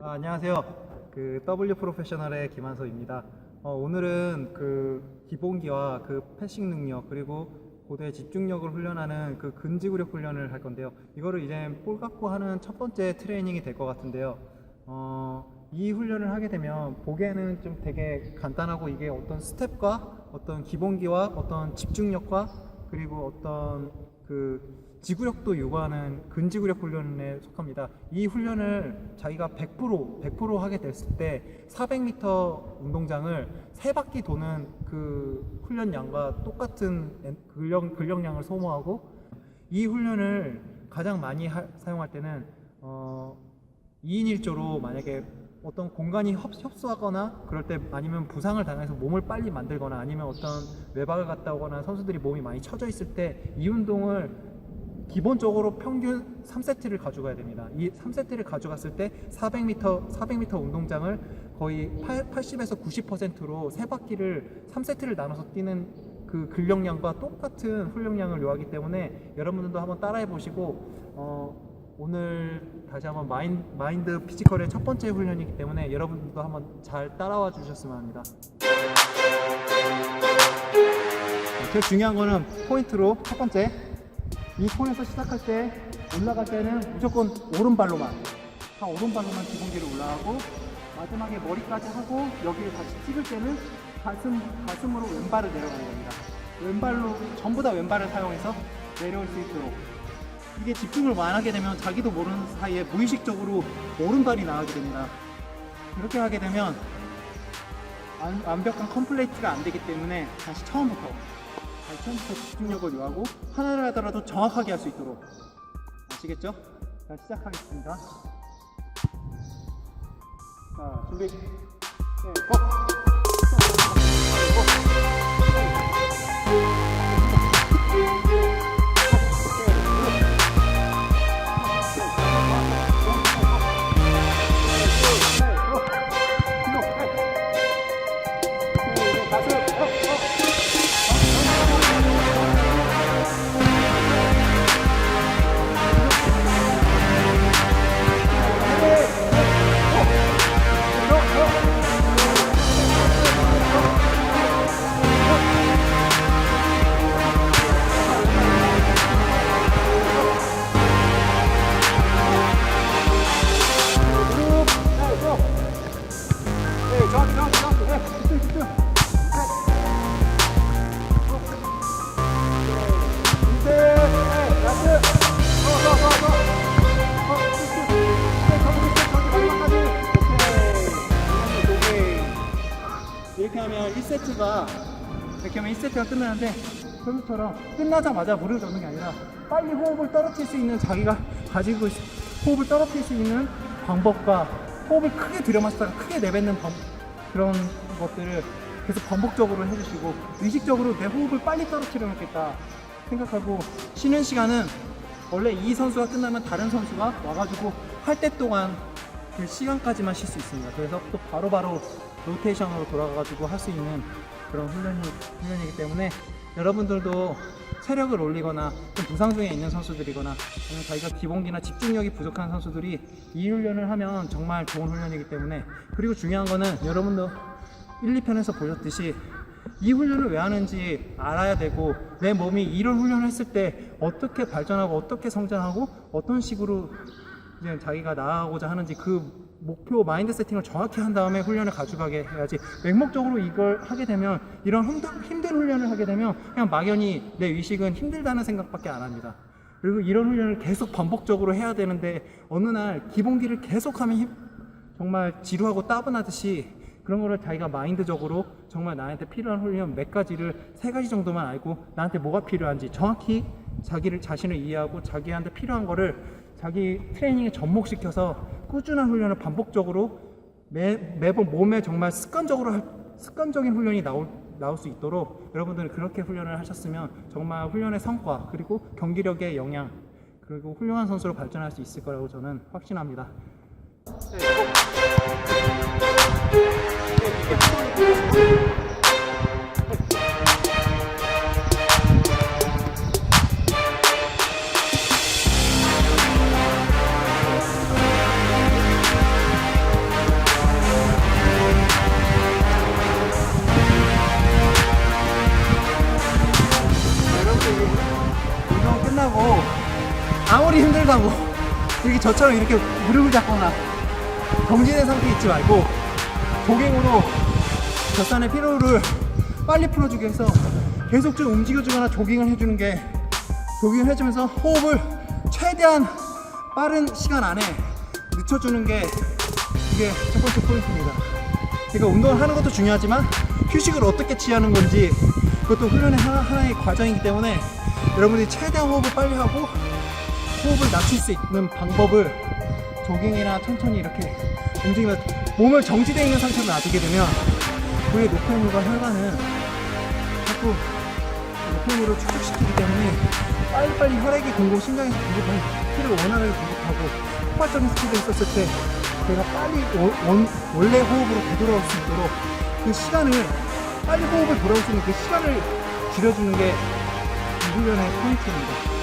아, 안녕하세요. 그 W 프로페셔널의 김한서입니다. 어, 오늘은 그 기본기와 그 패싱 능력 그리고 고도의 집중력을 훈련하는 그 근지구력 훈련을 할 건데요. 이거를 이제 볼 갖고 하는 첫 번째 트레이닝이 될 것 같은데요. 어, 이 훈련을 하게 되면 보기에는 좀 되게 간단하고 이게 어떤 스텝과 어떤 기본기와 어떤 집중력과 그리고 어떤 그 지구력도 요구하는 근지구력 훈련에 속합니다. 이 훈련을 자기가 100% 100% 하게 됐을 때 400m 운동장을 세 바퀴 도는 그 훈련량과 똑같은 엔- 근력 근력량을 소모하고 이 훈련을 가장 많이 하- 사용할 때는 어, 2인 1조로 만약에 어떤 공간이 협, 협소하거나 그럴 때 아니면 부상을 당해서 몸을 빨리 만들거나 아니면 어떤 외박을 갔다 오거나 선수들이 몸이 많이 처져 있을 때 이 운동을 기본적으로 평균 3세트를 가져가야 됩니다. 이 3세트를 가져갔을 때 400m 400m 운동장을 거의 80에서 90%로 세 바퀴를 3세트를 나눠서 뛰는 그 근력량과 똑같은 훈련량을 요하기 때문에 여러분들도 한번 따라해 보시고 어, 오늘 다시 한번 마인, 마인드 피지컬의 첫 번째 훈련이기 때문에 여러분들도 한번 잘 따라와 주셨으면 합니다. 제일 중요한 거는 포인트로 첫 번째 이 폰에서 시작할 때 올라갈 때는 무조건 오른발로만 다 오른발로만 기본기를 올라가고 마지막에 머리까지 하고 여기를 다시 찍을 때는 가슴, 가슴으로 왼발을 내려가는 겁니다 왼발로 전부 다 왼발을 사용해서 내려올 수 있도록 이게 집중을 완하게 되면 자기도 모르는 사이에 무의식적으로 오른발이 나가게 됩니다 이렇게 하게 되면 완, 완벽한 컴플레이트가 안 되기 때문에 다시 처음부터 다시 처음부터 집중력을 요하고 하나를 하더라도 정확하게 할 수 있도록 아시겠죠? 자 시작하겠습니다 자 준비 네, 고! 이렇게 하면 1세트가, 이렇게 하면 1세트가 끝나는데, 선수처럼 끝나자마자 무릎을 잡는 게 아니라, 빨리 호흡을 떨어뜨릴 수 있는 자기가 가지고 있, 호흡을 떨어뜨릴 수 있는 방법과 호흡을 크게 들여마시다가 크게 내뱉는 방, 그런 것들을 계속 반복적으로 해주시고 의식적으로 내 호흡을 빨리 떨어뜨려 놓겠다 생각하고 쉬는 시간은 원래 이 선수가 끝나면 다른 선수가 와가지고 할 때 동안 그 시간까지만 쉴 수 있습니다. 그래서 또 바로바로 로테이션으로 돌아가가지고 할 수 있는 그런 훈련이, 훈련이기 때문에 여러분들도 체력을 올리거나 좀 부상 중에 있는 선수들이거나 아니면 자기가 기본기나 집중력이 부족한 선수들이 이 훈련을 하면 정말 좋은 훈련이기 때문에 그리고 중요한 거는 여러분도 1, 2편에서 보셨듯이 이 훈련을 왜 하는지 알아야 되고 내 몸이 이런 훈련을 했을 때 어떻게 발전하고 어떻게 성장하고 어떤 식으로 이제 자기가 나아가고자 하는지 그 목표 마인드 세팅을 정확히 한 다음에 훈련을 가져가게 해야지 맹목적으로 이걸 하게 되면 이런 힘든, 힘든 훈련을 하게 되면 그냥 막연히 내 의식은 힘들다는 생각밖에 안 합니다. 그리고 이런 훈련을 계속 반복적으로 해야 되는데 어느 날 기본기를 계속하면 힘- 정말 지루하고 따분하듯이 그런 거를 자기가 마인드적으로 정말 나한테 필요한 훈련 몇 가지를 세 가지 정도만 알고 나한테 뭐가 필요한지 정확히 자기를 자신을 이해하고 자기한테 필요한 거를 자기 트레이닝에 접목시켜서 꾸준한 훈련을 반복적으로 매, 매번 몸에 정말 습관적으로 할- 습관적인 훈련이 나올, 나올 수 있도록 여러분들이 그렇게 훈련을 하셨으면 정말 훈련의 성과 그리고 경기력의 영향 그리고 훌륭한 선수로 발전할 수 있을 거라고 저는 확신합니다. 힘들다고 이렇게 저처럼 이렇게 무릎을 잡거나 정지된 상태에 있지 말고 조깅으로 젖산의 피로를 빨리 풀어주기 위해서 계속 좀 움직여주거나 조깅을 해주는 게 조깅을 해주면서 호흡을 최대한 빠른 시간 안에 늦춰주는 게 이게 첫 번째 포인트입니다. 그러니까 운동을 하는 것도 중요하지만 휴식을 어떻게 취하는 건지 그것도 훈련의 하나, 하나의 과정이기 때문에 여러분들이 최대한 호흡을 빨리 하고 호흡을 낮출 수 있는 방법을 조깅이나 천천히 이렇게 움직이면서 몸을 정지되어 있는 상태로 놔두게 되면 우리의 노폐물과 혈관은 자꾸 노폐물을 축적시키기 때문에 빨리빨리 혈액이 공급, 심장에서 공급하는 피를 원활하게 공급하고 폭발적인 스피드를 썼을 때 내가 빨리 원, 원- 원래 호흡으로 되돌아올 수 있도록 그 시간을 빨리 호흡을 돌아올 수 있는 그 시간을 줄여주는 게 이 훈련의 포인트입니다.